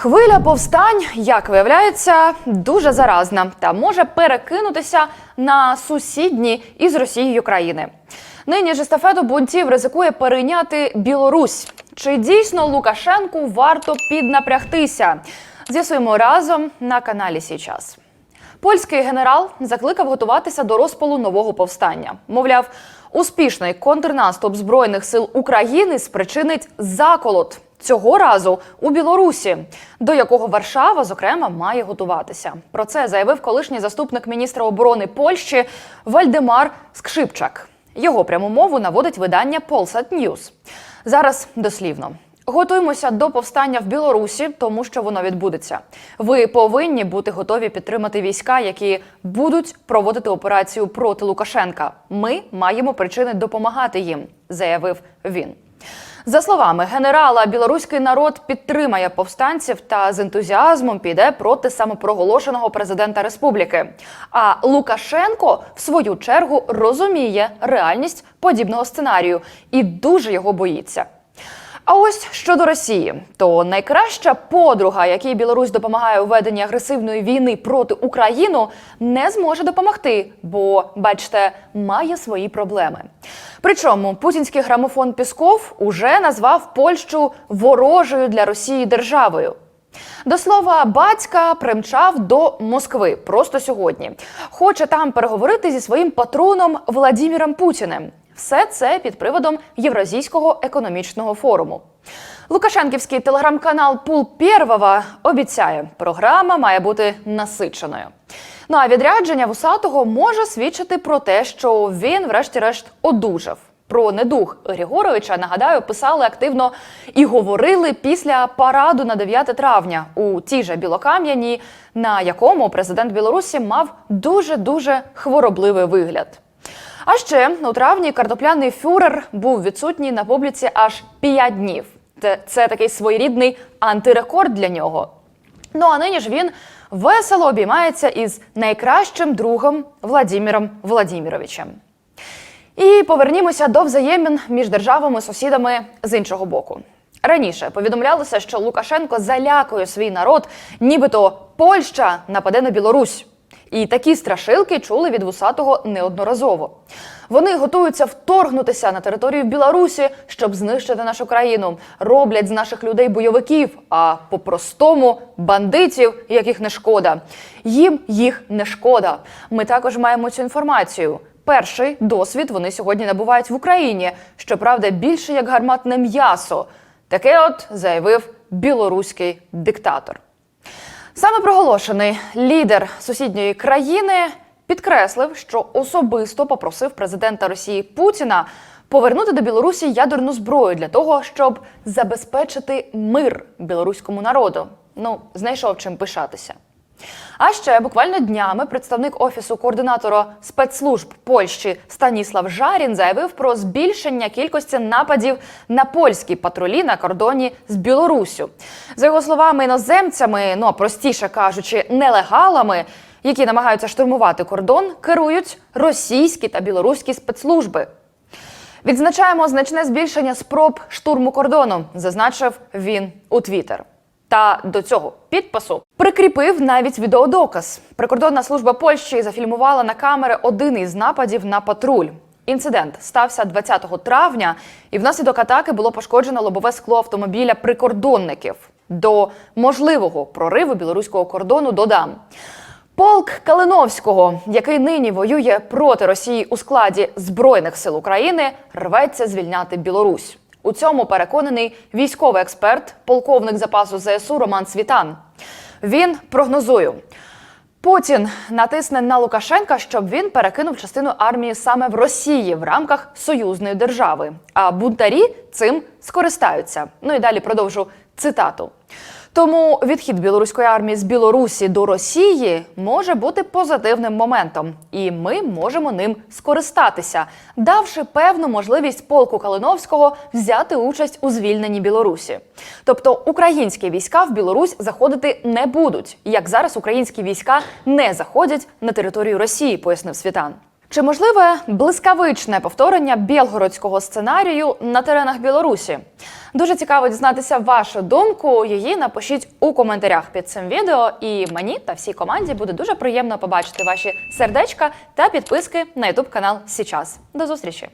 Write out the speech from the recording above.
Хвиля повстань, як виявляється, дуже заразна та може перекинутися на сусідні із Росією країни. Нині ж естафету бунтів ризикує перейняти Білорусь. Чи дійсно Лукашенку варто піднапрягтися? З'ясуємо разом на каналі Січас. Польський генерал закликав готуватися до розпалу нового повстання. Мовляв, успішний контрнаступ збройних сил України спричинить заколот цього разу у Білорусі, до якого Варшава, зокрема, має готуватися. Про це заявив колишній заступник міністра оборони Польщі Вальдемар Скшипчак. Його пряму мову наводить видання Polsat News. Зараз дослівно. Готуємося до повстання в Білорусі, тому що воно відбудеться. Ви повинні бути готові підтримати війська, які будуть проводити операцію проти Лукашенка. Ми маємо причини допомагати їм, заявив він. За словами генерала, білоруський народ підтримає повстанців та з ентузіазмом піде проти самопроголошеного президента республіки. А Лукашенко, в свою чергу, розуміє реальність подібного сценарію і дуже його боїться. А ось щодо Росії, то найкраща подруга, якій Білорусь допомагає у веденні агресивної війни проти України, не зможе допомогти, бо, бачите, має свої проблеми. Причому путінський грамофон Пісков уже назвав Польщу ворожою для Росії державою. До слова, батька примчав до Москви просто сьогодні. Хоче там переговорити зі своїм патроном Владіміром Путіним. Все це під приводом Євразійського економічного форуму. Лукашенківський телеграм-канал Пул Первого обіцяє, програма має бути насиченою. Ну а відрядження вусатого може свідчити про те, що він, врешті-решт, одужав. Про недух Григоровича нагадаю, писали активно і говорили після параду на 9 травня у тій же Білокам'яні, на якому президент Білорусі мав дуже дуже хворобливий вигляд. А ще у травні картопляний фюрер був відсутній на публіці аж 5 днів. Це, такий своєрідний антирекорд для нього. Ну а нині ж він весело обіймається із найкращим другом Владіміром Владіміровичем. І повернімося до взаємин між державами-сусідами з іншого боку. Раніше повідомлялося, що Лукашенко залякує свій народ, нібито Польща нападе на Білорусь. І такі страшилки чули від вусатого неодноразово. Вони готуються вторгнутися на територію Білорусі, щоб знищити нашу країну. Роблять з наших людей бойовиків, а по-простому бандитів, яких не шкода. Їм їх не шкода. Ми також маємо цю інформацію. Перший досвід вони сьогодні набувають в Україні. Щоправда, більше як гарматне м'ясо. Таке от заявив білоруський диктатор. Саме проголошений лідер сусідньої країни підкреслив, що особисто попросив президента Росії Путіна повернути до Білорусі ядерну зброю для того, щоб забезпечити мир білоруському народу. Ну, знайшов чим пишатися. А ще буквально днями представник офісу координатора спецслужб Польщі Станіслав Жарін заявив про збільшення кількості нападів на польські патрулі на кордоні з Білоруссю. За його словами, іноземцями, ну простіше кажучи, нелегалами, які намагаються штурмувати кордон, керують російські та білоруські спецслужби. Відзначаємо значне збільшення спроб штурму кордону, зазначив він у Твіттер. Та до цього підпису прикріпив навіть відеодоказ. Прикордонна служба Польщі зафільмувала на камери один із нападів на патруль. Інцидент стався 20 травня, і внаслідок атаки було пошкоджено лобове скло автомобіля прикордонників. До можливого прориву білоруського кордону додам. Полк Калиновського, який нині воює проти Росії у складі Збройних сил України, рветься звільняти Білорусь. У цьому переконаний військовий експерт, полковник запасу ЗСУ Роман Світан. Він прогнозує. Путін натисне на Лукашенка, щоб він перекинув частину армії саме в Росії в рамках союзної держави. А бунтарі цим скористаються. Ну і далі продовжу цитату. Тому відхід білоруської армії з Білорусі до Росії може бути позитивним моментом, і ми можемо ним скористатися, давши певну можливість полку Калиновського взяти участь у звільненні Білорусі. Тобто українські війська в Білорусь заходити не будуть, як зараз українські війська не заходять на територію Росії, пояснив Світан. Чи можливе блискавичне повторення білгородського сценарію на теренах Білорусі? Дуже цікаво дізнатися вашу думку. Її напишіть у коментарях під цим відео. І мені та всій команді буде дуже приємно побачити ваші сердечка та підписки на ютуб канал Січас. До зустрічі!